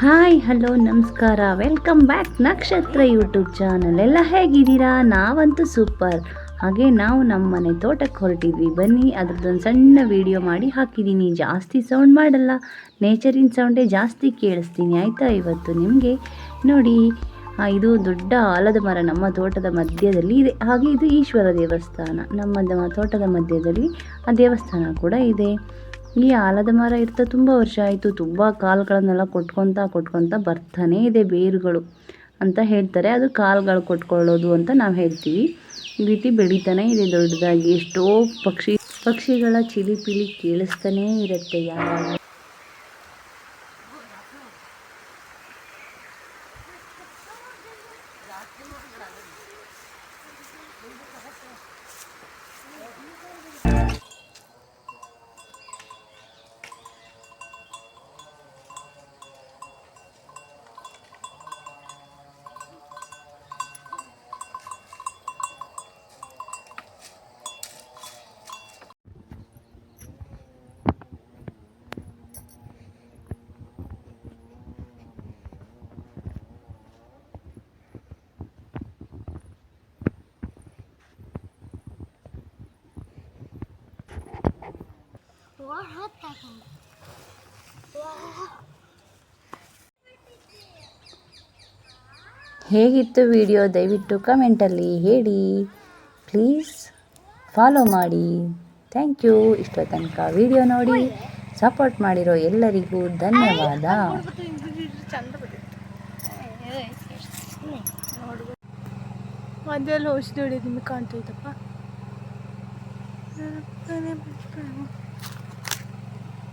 Hi hello ನಮಸ್ಕಾರ. Welcome back Nakshatra YouTube channel ಎಲ್ಲ ಹೇಗಿದ್ದೀರಾ? ನಾವಂತೂ ಸೂಪರ್ ಹಾಗೆ ನಾವು ನಮ್ಮ ಮನೆ ತೋಟಕ್ಕೆ ಹೊರಟಿದ್ವಿ. ಬನ್ನಿ, ಅದ್ರದ್ದೊಂದು ಸಣ್ಣ ವಿಡಿಯೋ ಮಾಡಿ ಹಾಕಿದ್ದೀನಿ. ಜಾಸ್ತಿ ಸೌಂಡ್ ಮಾಡಲ್ಲ. ನೇಚರಿನ ಸೌಂಡೇ ಜಾಸ್ತಿ ಕೇಳಿಸ್ತೀನಿ. ಆಯಿತಾ ಇವತ್ತು ನಿಮಗೆ? ನೋಡಿ ಇದು ದೊಡ್ಡ ಆಲದ ಮರ ನಮ್ಮ ತೋಟದ ಮಧ್ಯದಲ್ಲಿ ಇದೆ. ಹಾಗೆ ಇದು ಈಶ್ವರ ದೇವಸ್ಥಾನ. ನಮ್ಮ ತೋಟದ ಮಧ್ಯದಲ್ಲಿ ಆ ದೇವಸ್ಥಾನ ಕೂಡ ಇದೆ. ಈ ಆಲದ ಮರ ಇರ್ತಾ ತುಂಬ ವರ್ಷ ಆಯಿತು. ತುಂಬ ಕಾಲುಗಳನ್ನೆಲ್ಲ ಕೊಟ್ಕೊತ ಕೊಟ್ಕೊತ ಬರ್ತಾನೇ ಇದೆ ಬೇರುಗಳು ಅಂತ ಹೇಳ್ತಾರೆ. ಅದು ಕಾಲುಗಳು ಕೊಟ್ಕೊಳ್ಳೋದು ಅಂತ ನಾವು ಹೇಳ್ತೀವಿ. ಈ ರೀತಿ ಬೆಳೀತಾನೆ ಇದೆ ದೊಡ್ಡದಾಗಿ. ಎಷ್ಟೋ ಪಕ್ಷಿ, ಪಕ್ಷಿಗಳ ಚಿಲಿಪಿಲಿ ಕೇಳಿಸ್ತಾನೇ ಇರುತ್ತೆ ಯಾವಾಗ. ಹೇಗಿತ್ತು ವಿಡಿಯೋ? ದಯವಿಟ್ಟು ಕಮೆಂಟಲ್ಲಿ ಹೇಳಿ. ಪ್ಲೀಸ್ ಫಾಲೋ ಮಾಡಿ. ಥ್ಯಾಂಕ್ ಯು ಇಷ್ಟೋ ತನಕ ವಿಡಿಯೋ ನೋಡಿ ಸಪೋರ್ಟ್ ಮಾಡಿರೋ ಎಲ್ಲರಿಗೂ ಧನ್ಯವಾದ. ಔಷಧಿ ಹೊಡಿಯೋದು ನಿಮಗೆ ಕಾಣ್ತೈತಪ್ಪ